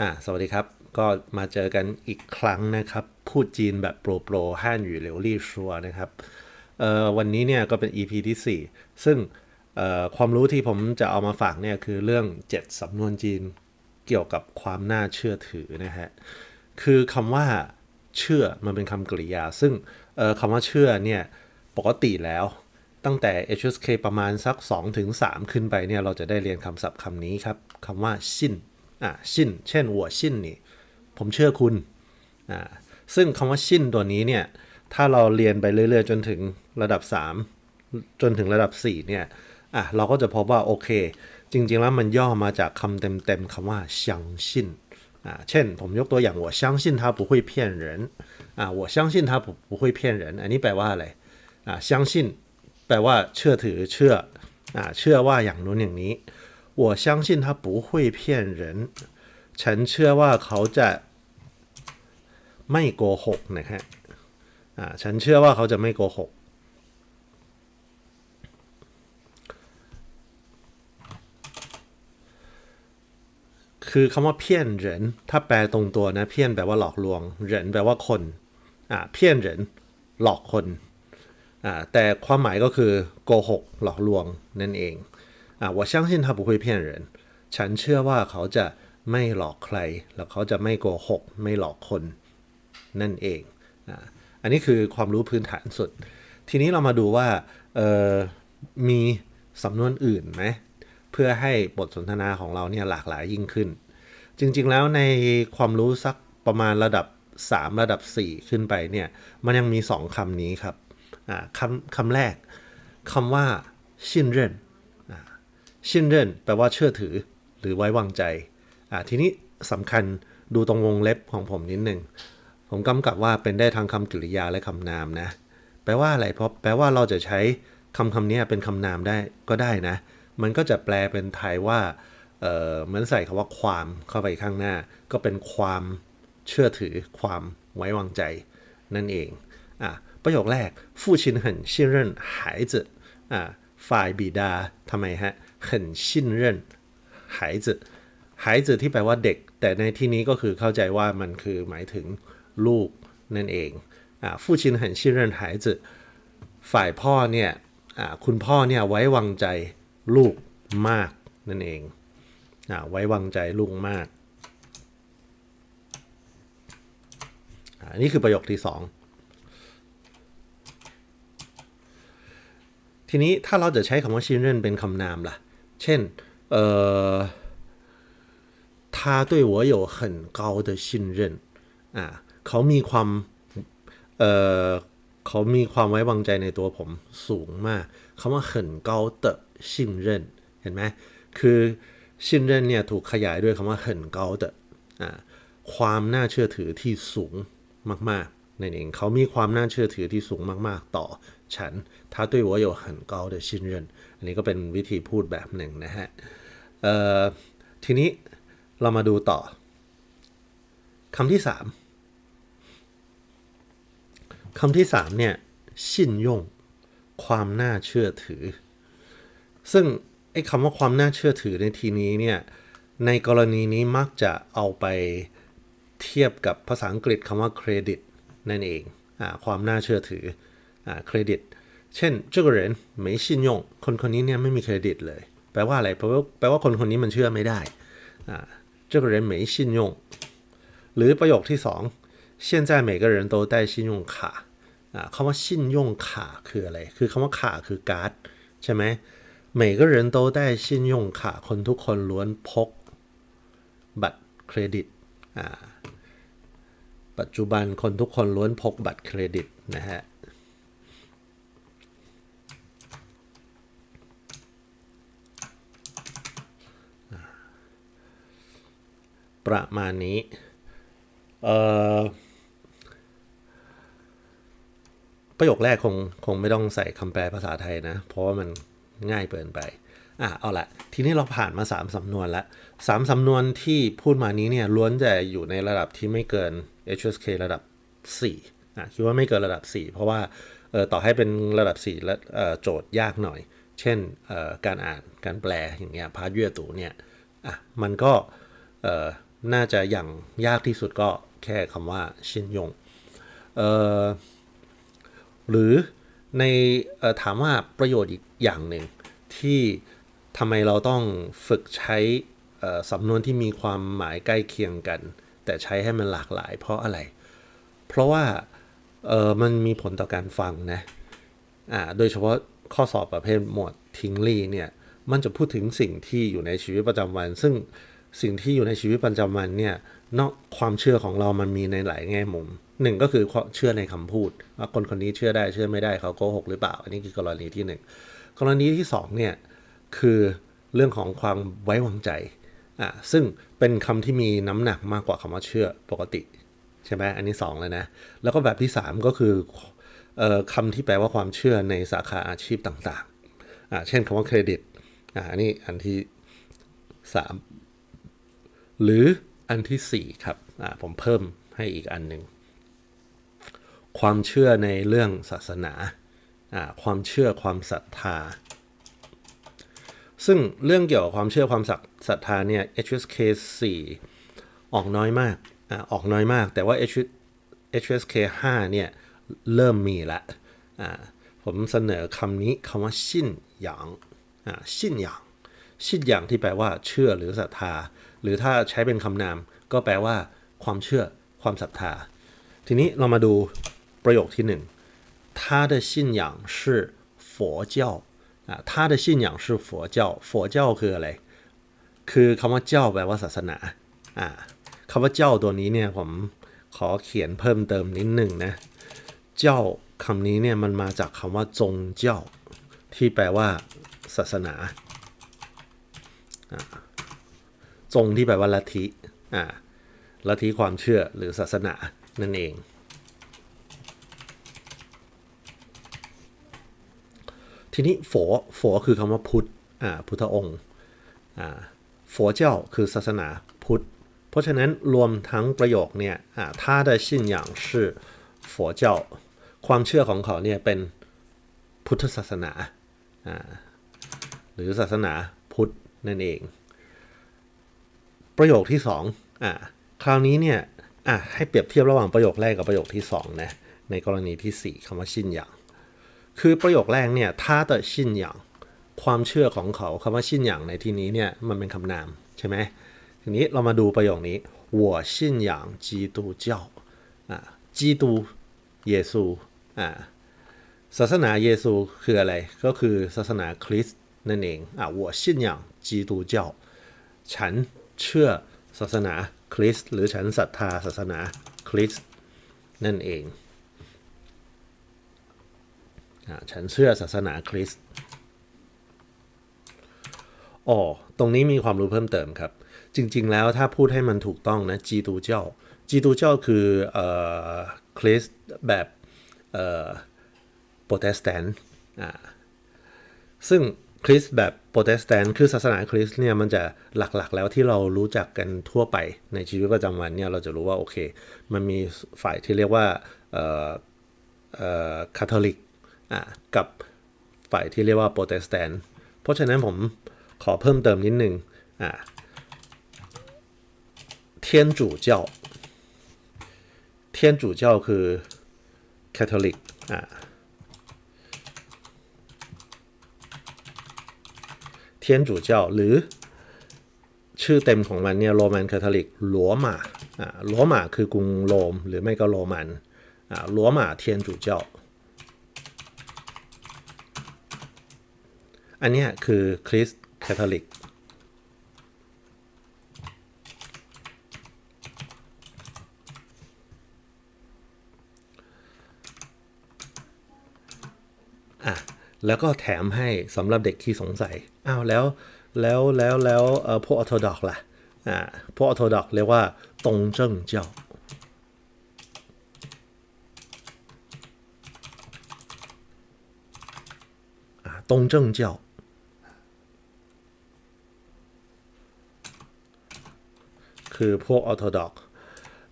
อ่าสวัสดีครับ ก็มาเจอกันอีกครั้งนะครับ พูดจีนแบบโปรโปรห้านอยู่เหลวลี่ชัวนะครับเอ่อวันนี้เนี่ยก็เป็น EP ที่ 4 ซึ่งเอ่อความรู้ที่ผมจะเอามาฝากเนี่ยคือเรื่อง 7 สำนวนจีนเกี่ยวกับความน่าเชื่อถือนะฮะ คือคำว่าเชื่อมันเป็นคำกริยา ซึ่งเอ่อคำว่าเชื่อเนี่ยปกติแล้วตั้งแต่ HSK ประมาณสัก 2-3ถึง3ขึ้นไปเนี่ยเราจะได้เรียนคำศัพท์คำนี้ครับคำว่าชิน อ่าชินเช่นหัวชินนี่ ผมเชื่อคุณอ่าซึ่งคำว่าชินตัวนี้เนี่ย ถ้าเราเรียนไปเรื่อยๆ จนถึงระดับ 3 จนถึงระดับ 4 เนี่ย อ่ะ เราก็จะพบว่าโอเค จริงๆ แล้วมันย่อมาจากคำเต็มๆคำว่า相信อ่า เช่น ผมยกตัวอย่าง我相信他不会骗人อ่า我相信他不不会骗人อันนี้แปลว่าอะไร อ่า相信แปลว่าเชื่อถือ เชื่อ อ่า เชื่อว่าอย่างนู้นอย่างนี้ 我相信他不会骗人ฉันเชื่อว่าเขาจะไม่โกหกนะฮะ อ่า ฉันเชื่อว่าเขาจะไม่โกหก คือคำว่าเพี้ยนเหรินถ้าแปลตรงตัวนะ เพี้ยนแปลว่าหลอกลวงเหรินแปลว่าคน อ่า เพี้ยนเหรินหลอกคน อ่า แต่ความหมายก็คือโกหก หลอกลวงนั่นเอง อ่า我相信他不会骗人ฉันเชื่อว่าเขาจะไม่หลอกใคร แล้วเขาจะไม่โกหก ไม่หลอกคน นั่นเอง อ่า อันนี้คือความรู้พื้นฐานสุด ทีนี้เรามาดูว่าเออมีสำนวนอื่นไหม เพื่อให้บทสนทนาของเราเนี่ยหลากหลายยิ่งขึ้น จริงๆแล้วในความรู้สักประมาณระดับ 3 ระดับ 4 ขึ้นไปเนี่ย มันยังมี 2คำนี้ครับ อ่าคำคำแรกคำว่าชินเรนอ่า ชื่นเรนแปลว่าเชื่อถือ หรือไว้วางใจอ่าทีนี้สำคัญดูตรงวงเล็บของผมนิดหนึ่ง ผมกำกับว่าเป็นได้ทางคำกริยาและคำนามนะ แปลว่าอะไรเพราะแปลว่าเราจะใช้คำคำนี้เป็นคำนามได้ก็ได้นะ มันก็จะแปลเป็นไทยว่าเออเหมือนใส่คาว่าความเข้าไปข้างหน้า ก็เป็นความเชื่อถือความไว้วางใจ นั่นเองอะประโยคแรก ฟู่ชินหันชื่นหายจือะฝ่ายบิดาทำไมฮะ 很信任孩子孩子ที่แปลว่าเด็ก แต่ในที่นี้ก็คือเข้าใจว่ามันคือหมายถึงลูกนั่นเอง อ่า父亲很信任孩子ฝ่ายพ่อเนี่ย อ่า คุณพ่อเนี่ยไว้วางใจลูกมากนั่นเอง อ่า ไว้วางใจลูกมาก อ่า นี่คือประโยคที่สอง ทีนี้ถ้าเราจะใช้คำว่าชินเรนเป็นคำนามล่ะ เช่น เอ่อ他对我有很高的信任อ่า เขามีความ เอ่อ เขามีความไว้วางใจในตัวผมสูงมากคำว่า很高的信任เห็นไหม คือ信任เนี่ยถูกขยายด้วยคำว่า很高的อ่า ความน่าเชื่อถือที่สูงมากๆนั่นเอง เขามีความน่าเชื่อถือที่สูงมากๆ ต่อฉัน 他对我有很高的信任อันนี้ก็เป็นวิธีพูดแบบหนึ่งนะฮะ เอ่อ ทีนี้เรามาดูต่อคำที่สามคำที่สามเนี่ยชินยงความน่าเชื่อถือ ซึ่งไอ้คำว่าความน่าเชื่อถือในทีนี้เนี่ย ในกรณีนี้มักจะเอาไปเทียบกับภาษาอังกฤษคำว่าเครดิตนั่นเองอ่าความน่าเชื่อถืออ่าเครดิต เช่น这个人没信用คนคนนี้เนี่ยไม่มีเครดิตเลย แปลว่าอะไรแปลว่าแปลว่าคนคนนี้มันเชื่อไม่ได้อ่า这个人没信用หรือประโยคที่สอง现在每个人都带信用卡อ่าคำว่า信用卡คืออะไร คือคำว่า卡คือการ์ดใช่ไหม每个人都带信用卡คนทุกคนล้วนพกบัตรเครดิตอ่าปัจจุบันคนทุกคนล้วนพกบัตรเครดิตนะฮะ ประมาณนี้ เอ่อ ประโยคแรกคงคงไม่ต้องใส่คำแปลภาษาไทยนะ เพราะว่ามันง่ายเกินไปอะเอาละทีนี้เราผ่านมา 3สำนวนแล้วสามสำนวนที่พูดมานี้เนี่ยล้วนแต่อยู่ในระดับที่ไม่เกิน HSK ระดับ4อะคิดว่าไม่เกินระดับ 4 เพราะว่าเออต่อให้เป็นระดับ4และโจทย์ยากหน่อย เช่นการอ่านการแปลอย่างเงี้ยพาร์ทเยื่อตูเนี่ยอะมันก็ น่าจะอย่างยากที่สุดก็แค่คำว่าชินยงเอ่อหรือในถามว่าประโยชน์อีกอย่างหนึ่งที่ทำไมเราต้องฝึกใช้สำนวนที่มีความหมายใกล้เคียงกัน แต่ใช้ให้มันหลากหลายเพราะอะไร เพราะว่าเออมันมีผลต่อการฟังนะอ่าโดยเฉพาะข้อสอบประเภทหมวดทิงลี่เนี่ยมันจะพูดถึงสิ่งที่อยู่ในชีวิตประจำวัน ซึ่ง สิ่งที่อยู่ในชีวิตประจำวันเนี่ยนอกความเชื่อของเรามันมีในหลายแง่มุมหนึ่งก็คือเชื่อในคำพูดว่าคนคนนี้เชื่อได้เชื่อไม่ได้เขาโกหกหรือเปล่า อันนี้คือกรณีที่หนึ่งกรณีที่สองเนี่ยคือเรื่องของความไว้วางใจอ่าซึ่งเป็นคำที่มีน้ำหนักมากกว่าคำว่าเชื่อปกติใช่ไหมอันนี้ 2 เลยนะ แล้วก็แบบที่ 3 ก็คือออคำที่แปลว่าความเชื่อในสาขาอาชีพต่างๆอ่าเช่นคำว่าเครดิตอ่าอันนี้อันที่ 3 หรืออันทีสี่ 4 ครับผมเพิ่มให้อีกอันหนึ่งความเชื่อในเรื่องศาสนา ความเชื่อความศรัทธา ซึ่งเรื่องเกี่ยวกับความเชื่อความศรัทธาเนี่ย HSK 4 ออกน้อยมากอออกน้อยมาก แต่ว่า HSK 5 เนี่ย เริ่มมีละผมเสนอคำนี้คำว่าชินหยางชินหยางชินหยางที่แปลว่าเชื่อหรือศรัทธา หรือถ้าใช้เป็นคำนาม ก็แปลว่าความเชื่อความศรัทธา ทีนี้เรามาดูประโยคที่หนึ่ง他的信仰是佛教อ่า他的信仰是佛教佛教คืออะไร คือคำว่าเจ้าแปลว่าศาสนาอ่าคำว่าเจ้าตัวนี้เนี่ยผมขอเขียนเพิ่มเติมนิดหนึ่งนะ เจ้าคำนี้เนี่ยมันมาจากคำว่าจงเจ้า ที่แปลว่า ศาสนา ทรงที่แปบว่าลัทธิอ่าลัทธิความเชื่อหรือศาสนานั่นเอง ทีนี้โฝโฝคือคำว่าพุทธอ่าพุทธองค์อ่าโฝเจ้าคือศาสนาพุทธ เพราะฉะนั้นรวมทั้งประโยคเนี่ยอ่าท่าได้ชินอย่างชื่อโฝเจ้าความเชื่อของเขาเนี่ยเป็นพุทธศาสนา หรือศาสนาพุทธนั่นเอง ประโยคที่สองอ่าคราวนี้เนี่ยอ่ะให้เปรียบเทียบระหว่างประโยคแรกกับประโยคที่สองนะในกรณีที่สี่คำว่าชินหยาง คือประโยคแรกเนี่ย他的信仰ความเชื่อของเขาคำว่าชินหยางในที่นี้เนี่ยมันเป็นคำนามใช่ไหมทีนี้เรามาดูประโยคนี้我信仰基督教อ่า基督เยซูอ่าศาสนาเยซูคืออะไร ก็คือศาสนาคริสต์นั่นเองอ่า我信仰基督教ฉัน เชื่อศาสนาคริสต์หรือฉันศรัทธาศาสนาคริสต์นั่นเองอฉันเชื่อศาสนาคริสต์อ๋อตรงนี้มีความรู้เพิ่มเติมครับ จริง ๆ แล้วถ้าพูดให้มันถูกต้องนะจีตูเจ้าจีตูเจ้าคือเอ่อคริสต์แบบเอ่อโปรเตสแตนต์อ่าซึ่ง คริสแบบโปรเตสแตนต์คือศาสนาคริสต์เนี่ยมันจะหลักๆ แล้วที่เรารู้จักกันทั่วไปในชีวิตประจำวันเนี่ยเราจะรู้ว่าโอเค มันมีฝ่ายที่เรียกว่าเอ่อเอ่อคาทอลิกอะกับฝ่ายที่เรียกว่าโปรเตสแตนต์เพราะฉะนั้นผมขอเพิ่มเติมนิดนึงอะเทียนจูเจ้าเทียนจูเจ้าคือคาทอลิกอะ เทียนจูเจ้าหรือชื่อเต็มของมันเนี่ยโรมันคาทอลิกลัวมาอ่าลัวมาคือกรุงโรมหรือไม่ก็โรมันอ่าลัวมาเทียนจูเจ้าอันนี้คือคริสต์คาทอลิก แล้วก็แถมให้สำหรับเด็กที่สงสัย อ้าวแล้วแล้วแล้วแล้วเออพวกออร์โธดอกล่ะอ่าพวกออร์โธดอกเรียกว่าตงเจิ้งเจ้าอ่าตงเจิ้งเจ้าคือพวกออร์โธดอก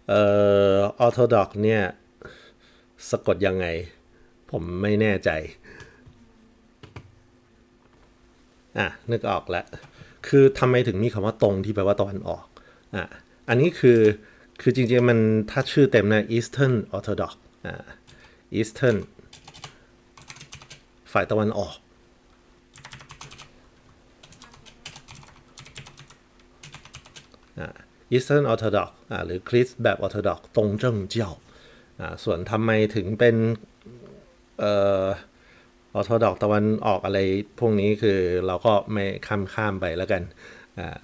เอ่อออร์โธดอกเนี่ย สะกดยังไง ผมไม่แน่ใจ อะนึกออกแล้วคือทำไมถึงมีคำว่าตรงที่แปลว่าตะวันออกอะอันนี้คือคือจริงๆ มันถ้าชื่อเต็มนะ Eastern Orthodox อ่า Eastern ฝ่ายตะวันออก Eastern Orthodox อ่าหรือคริสต์แบบ Orthodox ตรงเจิ้งเจ้าอ่าส่วนทำไมถึงเป็น เอ่อ Orthodox ตะวันออกอะไรพวกนี้คือเราก็ไม่ข้ามข้ามไปแล้วกันอ่า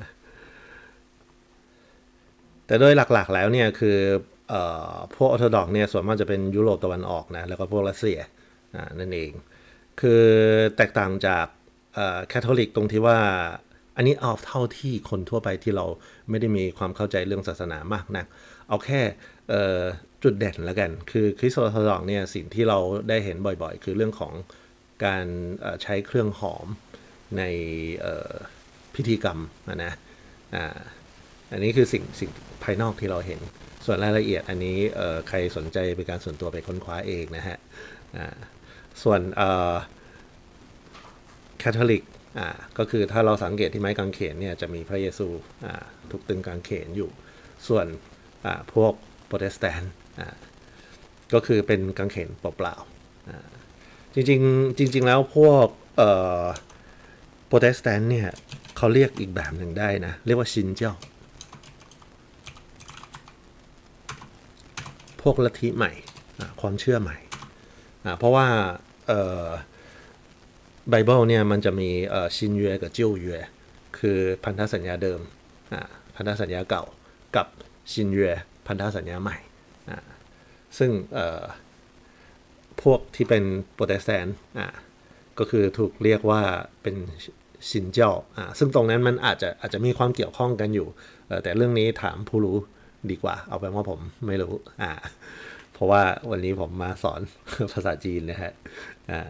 แต่โดยหลักๆแล้วเนี่ยคือเอ่อพวก Orthodox เนี่ยส่วนมากจะเป็นยุโรปตะวันออกนะแล้วก็พวกรัสเซีย่นั่นเอง คือแตกต่างจากแคทอลิกตรงที่ว่าอันนี้เอาเท่าที่คนทั่วไปที่เราไม่ได้มีความเข้าใจเรื่องศาสนามากนัก เอาแค่จุดเด่นแล้วกัน คือคริสต์ออร์โธดอกเนี่ยสิ่งที่เราได้เห็นบ่อยๆ คือเรื่องของ การใช้เครื่องหอมในพิธีกรรมนะอันนี้คือสิ่งสิ่งภายนอกที่เราเห็น ส่วนรายละเอียดอันนี้ใครสนใจเป็นการส่วนตัวไปค้นคว้าเองนะฮะส่วนแคทอลิกก็คือถ้าเราสังเกตที่ไม้กางเขนเนี่ยจะมีพระเยซูอ่าทุกตึงกางเขนอยู่ ส่วนพวกโปรเตสแตนต์ก็คือเป็นกางเขนเปล่าๆอ่า จริงๆ จริง ๆ แล้วพวกเอ่อโปรเตสแตนต์เนี่ยเขาเรียกอีกแบบหนึ่งได้นะ เรียกว่าชินเจ้า พวกลัทธิใหม่ ความเชื่อใหม่ เพราะว่าไบเบิลเนี่ยมันจะมีชินเยกับเจียวเยคือพันธสัญญาเดิม พันธสัญญาเก่ากับชินเยพันธสัญญาใหม่ ซึ่ง พวกที่เป็นโปรเตสแตนต์ก็คือถูกเรียกว่าเป็นชินเจ้าซึ่งตรงนั้นมันอาจจะอาจจะมีความเกี่ยวข้องกันอยู่ แต่เรื่องนี้ถามผู้รู้ดีกว่า เอาเป็นว่าผมไม่รู้อ่าเพราะว่าวันนี้ผมมาสอนภาษาจีนนะฮะอ่า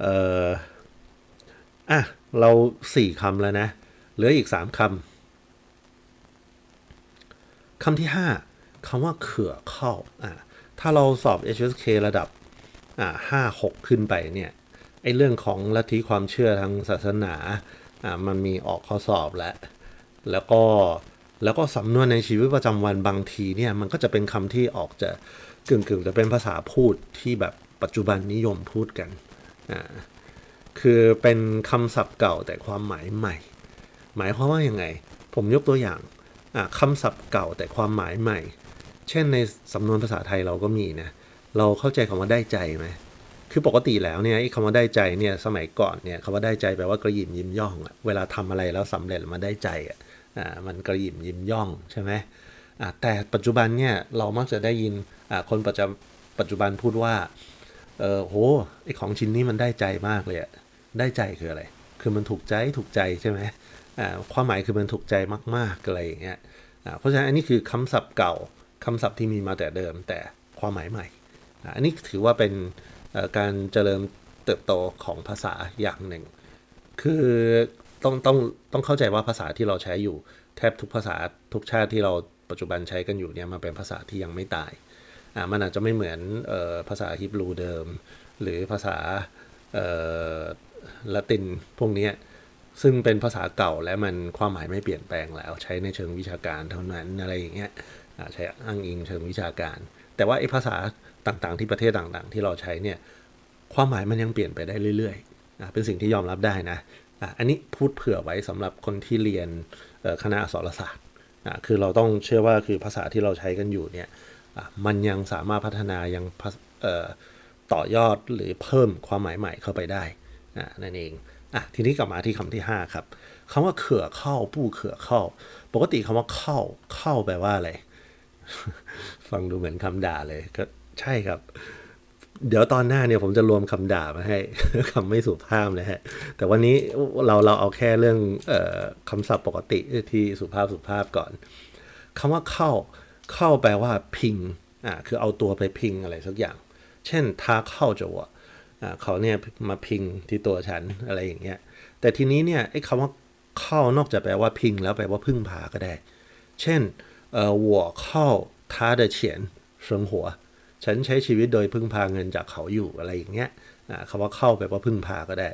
เอ่ออะ เราสี่คำแล้วนะ เหลืออีกสามคำ คำที่ห้าคำว่าเขื่อเข้าอะ ถ้าเราสอบ HSK ระดับอ่าห้าหกขึ้นไปเนี่ยไอ้เรื่องของลัทธิความเชื่อทางศาสนาอ่ามันมีออกข้อสอบแล้วแล้วก็แล้วก็สำนวนในชีวิตประจำวันบางทีเนี่ยมันก็จะเป็นคำที่ออกจะกึ่งๆจะเป็นภาษาพูดที่แบบปัจจุบันนิยมพูดกันคือเป็นคำศัพท์เก่าแต่ความหมายใหม่ หมายความว่าอยังไง ผมยกตัวอย่างคำศัพท์เก่าแต่ความหมายใหม่ เช่นในสำนวนภาษาไทยเราก็มีนะ เราเข้าใจคำว่าได้ใจไหมคือปกติแล้วเนี่ยคำว่าได้ใจเนี่ยสมัยก่อนเนี่ยคำว่าได้ใจแปลว่ากระยิมยิ้มย่องอะเวลาทำอะไรแล้วสำเร็จมาได้ใจอะอ่ามันกระยิมยิ้มย่องใช่ไหมอ่าแต่ปัจจุบันเนี่ยเรามักจะได้ยินอ่าคนปัจจุปัจจุบันพูดว่าเออโหไอของชิ้นนี้มันได้ใจมากเลยอะได้ใจคืออะไร คือมันถูกใจถูกใจใช่ไหมอ่าความหมายคือมันถูกใจมากๆอะไรอย่างเงี้ยอ่าเพราะฉะนั้นอันนี้คือคำศัพท์เก่า คำศัพท์ที่มีมาแต่เดิมแต่ความหมายใหม่ อันนี้ถือว่าเป็นการเจริญเติบโตของภาษาอย่างหนึ่ง คือต้องต้องต้องเข้าใจว่าภาษาที่เราใช้อยู่ แทบทุกภาษาทุกชาติที่เราปัจจุบันใช้กันอยู่เนี่ยมาเป็นภาษาที่ยังไม่ตายอ่ามันอาจจะไม่เหมือนออภาษาฮิบรูเดิม หรือภาษาละตินพวกนี้ซึ่งเป็นภาษาเก่าและมันความหมายไม่เปลี่ยนแปลงแล้วใช้ในเชิงวิชาการเท่านั้นอะไรอย่างเงี้ย ใช้อ้างอิงเชิงวิชาการ แต่ว่าไอ้ภาษาต่างๆ ที่ประเทศต่างๆ ที่เราใช้เนี่ยความหมายมันยังเปลี่ยนไปได้เรื่อยๆเป็นสิ่งที่ยอมรับได้นะอันนี้พูดเผื่อไว้สำหรับคนที่เรียนคณะอักษรศาสตร์คือเราต้องเชื่อว่าคือภาษาที่เราใช้กันอยู่เนี่ยมันยังสามารถพัฒนายังต่อยอดหรือเพิ่มความหมายใหม่เข้าไปได้นั่นเองอะทีนี้กลับมาที่คำที่ 5 ครับคำว่าเขื่อเข้าปู้เขื่อเข้า ปกติคำว่าเข้าเข้าแปลว่าอะไร ฟังดูเหมือนคำด่าเลย ก็ใช่ครับ เดี๋ยวตอนหน้าเนี่ยผมจะรวมคำด่ามาให้คำไม่สุภาพนะฮะ แต่วันนี้เราเราเอาแค่เรื่องออคำศัพท์ปกติที่สุภาพสุภาพก่อนคำว่าเข้า เข้าแปลว่าพิงอ่าคือเอาตัวไปพิงอะไรสักอย่าง เช่นทาเข้าจะวะอ่าเขาเนี่ยมาพิงที่ตัวฉันอะไรอย่างเงี้ย แต่ทีนี้เนี่ยไอ้คำว่าเข้านอกจากแปลว่าพิงแล้วแปลว่าพึ่งพาก็ได้ เช่น 呃我靠他的钱生活ฉันใช้ชีวิตโดยพึ่งพาเงินจากเขาอยู่อะไรอย่างเงี้ยนะคำว่าเข้าแปลว่าพึ่งพาก็ได้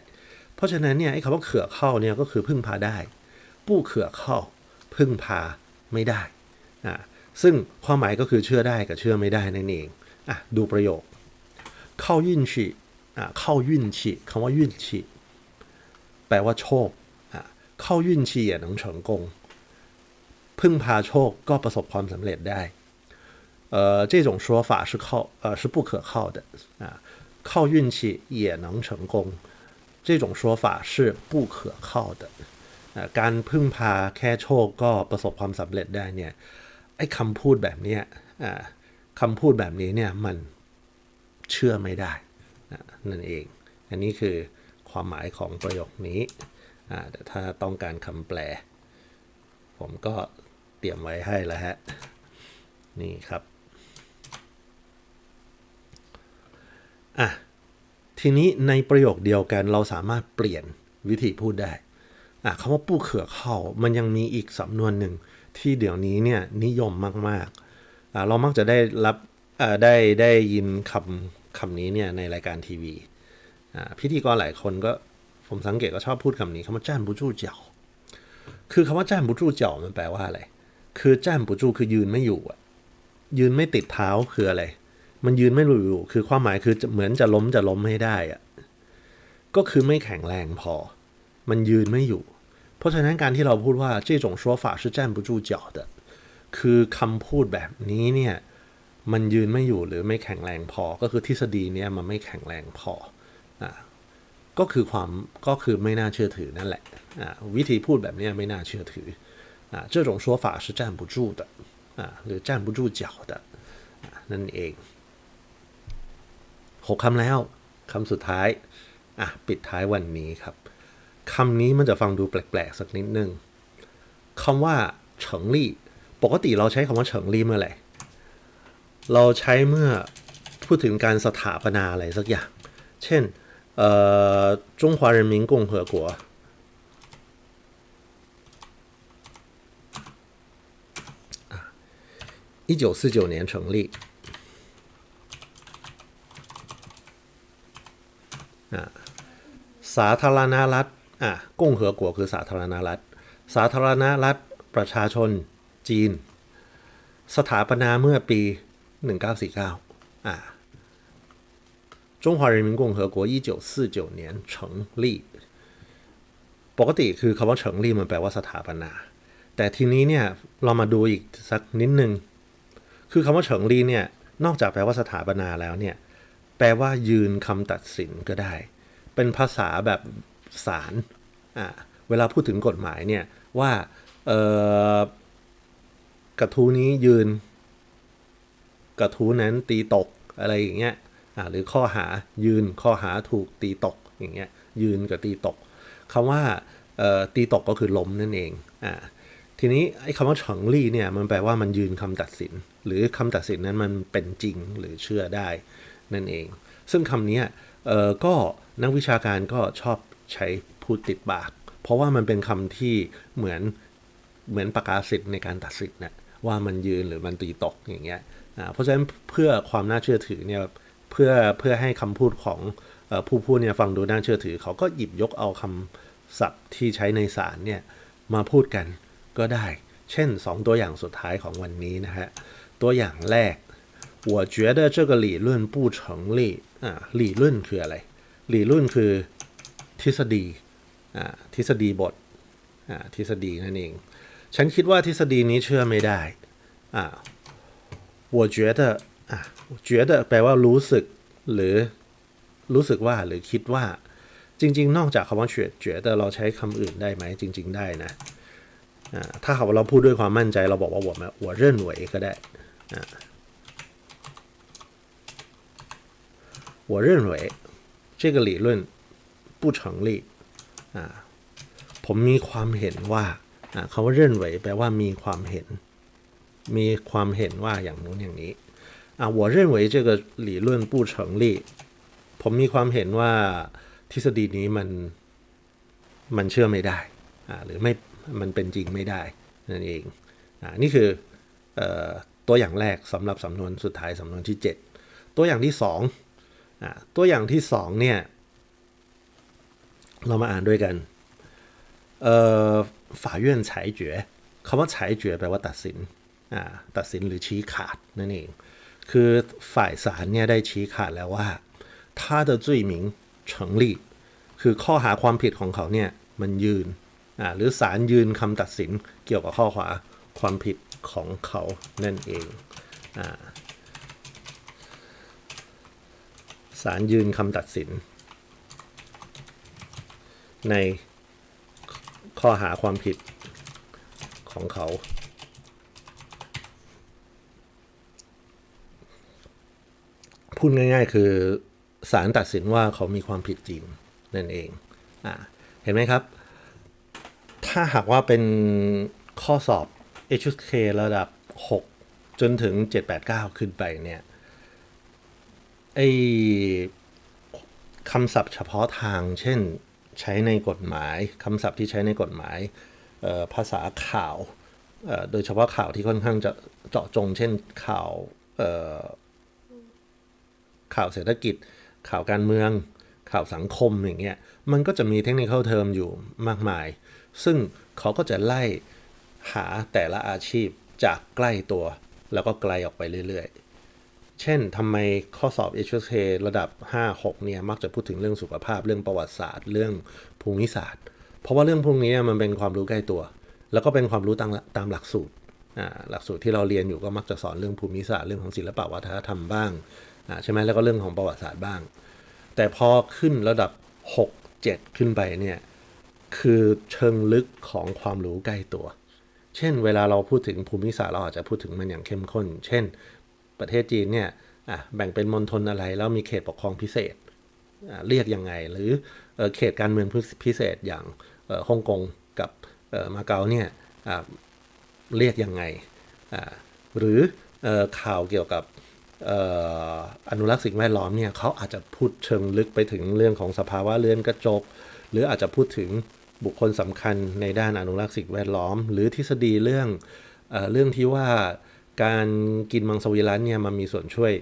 เพราะฉะนั้นเนี่ยไอ้คำว่าเขื่อเข้าเนี่ยก็คือพึ่งพาได้ ผู้เขื่อเข้าพึ่งพาไม่ได้นะซึ่งความหมายก็คือเชื่อได้กับเชื่อไม่ได้นั่นเองอะดูประโยค เข้ายื่นชีอะเข้ายื่นชีคำว่ายื่นชีแปลว่าโชคอะเข้ายื่นชีอะหนังเฉิงกง พึ่งพาโชคก็ประสบความสำเร็จได้呃，这种说法是靠呃是不可靠的啊，靠运气也能成功，这种说法是不可靠的。การพึ่งพาแค่โชคก็ประสบความสำเร็จได้เนี่ยไอ้คำพูดแบบเนี้ยคำพูดแบบนี้เนี่ยมันเชื่อไม่ได้นั่นเอง อันนี้คือความหมายของประโยคนี้แต่ถ้าต้องการคำแปล ผมก็เ ตรียมไว้ให้แล้วฮะ นี่ครับ อะ ทีนี้ในประโยคเดียวกันเราสามารถเปลี่ยนวิธีพูดได้ อะคำว่าปู้เขือเข้า มันยังมีอีกสำนวนหนึ่งที่เดี๋ยวนี้เนี่ยนิยมมากๆอะเรามักจะได้รับอ่าได้ได้ยินคำคำนี้เนี่ยในรายการทีวีอ่าพิธีกรหลายคนก็ผมสังเกตก็ชอบพูดคำนี้คำว่าจ้านบุจูเจียวคือคำว่าจ้านบุจูเจียวมันแปลว่าอะไร คือจ้านบุจูคือยืนไม่อยู่อ่ะยืนไม่ติดเท้าคืออะไร มันยืนไม่อยู่คือความหมายคือเหมือนจะล้มจะล้มให้ได้อ่ะก็คือไม่แข็งแรงพอ มันยืนไม่อยู่เพราะฉะนั้นการที่เราพูดว่า这种说法是站不住脚的คือคำพูดแบบนี้เนี่ยมันยืนไม่อยู่หรือไม่แข็งแรงพอ ก็คือทฤษฎีเนี่ยมันไม่แข็งแรงพออ่าก็คือความก็คือไม่น่าเชื่อถือนั่นแหละอ่าวิธีพูดแบบนี้ไม่น่าเชื่อถือ อ่า这种说法是站不住的อ่าหรือ站不住脚的นั่นเองหกคำแล้วคำสุดท้ายอ่ะปิดท้ายวันนี้ครับคำนี้มันจะฟังดูแปลกๆ สักนิดนึงคำว่าเฉิงลี่ ปกติเราใช้คำว่าเฉิงลี่เมื่อไหร่ เราใช้เมื่อพูดถึงการสถาปนาอะไรสักอย่าง เช่นเอ่อ中华人民共和国 一九四九年成立啊สาธารณรัฐอ่ะกงเหอกัวคือสาธารณรัฐ สาธารณรัฐประชาชนจีน สถาปนาเมื่อปี 1949อ่ะ中华人民共和国1949年成立ปกติคือคำว่าเฉิงลี่มันแปลว่าสถาปนา แต่ทีนี้เนี่ยเรามาดูอีกสักนิดนึง คือคำว่าเฉิงลี่เนี่ยนอกจากแปลว่าสถาปนาแล้วเนี่ยแปลว่ายืนคำตัดสินก็ได้ เป็นภาษาแบบศาลอ่าเวลาพูดถึงกฎหมายเนี่ยว่ากระทู้นี้ยืน กระทู้นั้นตีตกอะไรอย่างเงี้ยอ่าหรือข้อหายืนข้อหาถูกตีตกอย่างเงี้ยยืนกับตีตกคำว่าตีตกก็คือล้มนั่นเองอ่า ทีนี้ไอ้คำว่าเฉิงลี่เนี่ยมันแปลว่ามันยืนคำตัดสิน หรือคำตัดสินนั้นมันเป็นจริงหรือเชื่อได้นั่นเอง ซึ่งคำนี้เออก็นักวิชาการก็ชอบใช้พูดติดปาก เพราะว่ามันเป็นคำที่เหมือนเหมือนประกาศสิทธิ์ในการตัดสินนะว่ามันยืนหรือมันตีตกอย่างเงี้ยเพราะฉะนั้นเพื่อความน่าเชื่อถือเนี่ยเพื่อเพื่อให้คำพูดของผู้พูดเนี่ยฟังดูน่าเชื่อถือ เขาก็หยิบยกเอาคำศัพท์ที่ใช้ในศาลเนี่ยมาพูดกัน ก็ได้ เช่น 2 ตัวอย่างสุดท้ายของวันนี้นะฮะตัวอย่างแรก我觉得这个理论不成立อ่า理论คืออะไร理论คือทฤษฎีอ่าทฤษฎีบทอ่าทฤษฎีนั่นเอง ฉันคิดว่าทฤษฎีนี้เชื่อไม่ได้อ่า我觉得อ่า觉得แปลว่ารู้สึก หรือรู้สึกว่าหรือคิดว่า จริง ๆ นอกจากคำว่าเฉดเฉดเราใช้คำอื่นได้ไหม จริง ๆ ได้นะ ถ้าหากว่าเราพูดด้วยความมั่นใจ เราบอกว่า我们我认为ก็ได้我认为这个理论不成立อ่าผมมีความเห็นว่าคำว่าเรื่นไหวแปลว่ามีความเห็น มีความเห็นว่าอย่างนู้นอย่างนี้อ่า我认为这个理论不成立ผมมีความเห็นว่าทฤษฎีนี้มันมันเชื่อไม่ได้อ่าหรือไม่ มันเป็นจริงไม่ได้นั่นเองอ่านี่คืออตัวอย่างแรกสำหรับสำนวนสุดท้ายสำนวนที่ 7 ตัวอย่างที่2อ่าตัวอย่างที่2เนี่ยเรามาอ่านด้วยกันเอ่อ法院裁决 คำว่าฉายเจ๋ยแปลว่าตัดสินอ่าตัดสินหรือชี้ขาดนั่นเอง คือฝ่ายศาลเนี่ยได้ชี้ขาดแล้วว่า他的罪名成立คือข้อหาความผิดของเขาเนี่ยมันยืนอ่า หรือศาลยืนคำตัดสินเกี่ยวกับข้อหาความผิดของเขานั่นเองอ่าศาลยืนคำตัดสิน ในข้อหาความผิดของเขา พูดง่ายๆ คือศาลตัดสินว่าเขามีความผิดจริงนั่นเองอเห็นไหมครับ ถ้าหากว่าเป็นข้อสอบ HSK ระดับ 6 จนถึง 789 ขึ้นไปเนี่ยไอคำศัพท์เฉพาะทาง เช่นใช้ในกฎหมายคำศัพท์ที่ใช้ในกฎหมายภาษาข่าว โดยเฉพาะข่าวที่ค่อนข้างจะเจาะจง เช่นข่าวเอ่อข่าวเศรษฐกิจ ข่าวการเมือง ข่าวสังคมอย่างเงี้ยมันก็จะมีเทคนิคเทอมอยู่มากมาย ซึ่งเขาก็จะไล่หาแต่ละอาชีพจากใกล้ตัว แล้วก็ไกลออกไปเรื่อยๆ เช่นทำไมข้อสอบ HSK ระดับ 5-6 เนี่ย มักจะพูดถึงเรื่องสุขภาพ เรื่องประวัติศาสตร์ เรื่องภูมิศาสตร์ เพราะว่าเรื่องพวกนี้มันเป็นความรู้ใกล้ตัว แล้วก็เป็นความรู้ตามตามหลักสูตร หลักสูตรที่เราเรียนอยู่ก็มักจะสอนเรื่องภูมิศาสตร์ เรื่องของศิลปวัฒนธรรมบ้าง ใช่ไหมแล้วก็เรื่องของประวัติศาสตร์บ้าง แต่พอขึ้นระดับ 6 7 ขึ้นไปเนี่ย คือเชิงลึกของความรู้ใกล้ตัว เช่น เวลาเราพูดถึงภูมิศาสตร์เราอาจจะพูดถึงมันอย่างเข้มข้น เช่น ประเทศจีนเนี่ยแบ่งเป็นมณฑลอะไรแล้วมีเขตปกครองพิเศษ เรียกยังไง หรือเออเขตการเมืองพิเศษอย่างฮ่องกงกับมาเก๊าเนี่ยเรียกยังไง หรือออข่าวเกี่ยวกับอออนุรักษ์สิ่งแวดล้อมเนี่ยเขาอาจจะพูดเชิงลึกไปถึงเรื่องของสภาวะเรือนกระจก หรืออาจจะพูดถึง บุคคลสำคัญในด้านอนุรักษ์สิ่งแวดล้อม หรือทฤษฎีเรื่องเอเรื่องที่ว่าการกินมังสวิรัตเนี่ยมันมีส่วนช่วย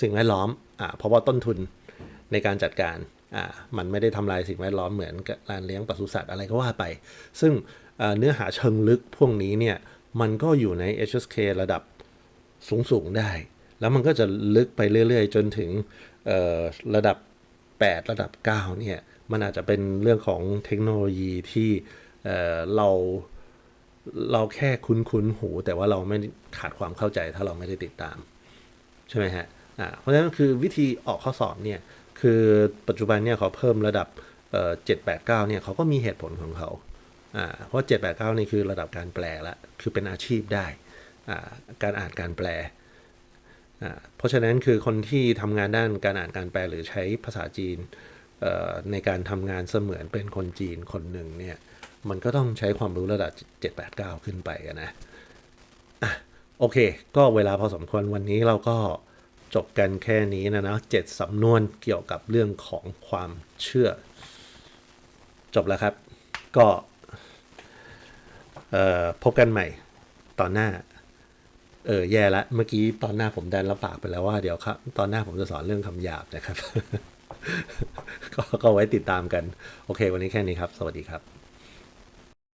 สิ่งแวดล้อมอเพราะว่าต้นทุนในการจัดการมันไม่ได้ทำลายสิ่งแวดล้อมเหมือนการเลี้ยงปศุสัตว์อะไรก็ว่าไป ซึ่งเนื้อหาเชิงลึกพวกนี้เนี่ยมันก็อยู่ใน HSK ระดับสูงสูงได้ แล้วมันก็จะลึกไปเรื่อยๆ จนถึงระดับ 8 ระดับ 9 เนี่ย มันอาจจะเป็นเรื่องของเทคโนโลยีที่เเราเราแค่คุ้นคุ้นหู แต่ว่าเราไม่ขาดความเข้าใจถ้าเราไม่ได้ติดตาม ใช่ไหมฮะอ่าเพราะฉะนั้นคือวิธีออกข้อสอบเนี่ยคือปัจจุบันเนี่ยเขาเพิ่มระดับเอ่อ7 8 9เก้าเนี่ยเขาก็มีเหตุผลของเขาอ่าเพราะ7 8 9นี่คือระดับการแปลละคือเป็นอาชีพได้อ่าการอ่านการแปลอ่าเพราะฉะนั้นคือคนที่ทำงานด้านการอ่านการแปลหรือใช้ภาษาจีน ในการทำงานเสมือนเป็นคนจีนคนหนึ่งเนี่ยมันก็ต้องใช้ความรู้ระดับ 7 8 9 ขึ้นไปนะอะโอเค ก็เวลาพอสมควรวันนี้เราก็จบกันแค่นี้นะนะเจ็ดสำนวนเกี่ยวกับเรื่องของความเชื่อ จบแล้วครับ ก็พบกันใหม่ตอนหน้า เออ แย่ละ เมื่อกี้ตอนหน้าผมแดนรับปากไปแล้วว่าเดี๋ยวครับ ตอนหน้าผมจะสอนเรื่องคำหยาบนะครับ ก็ไว้ติดตามกัน โอเค วันนี้แค่นี้ครับ สวัสดีครับ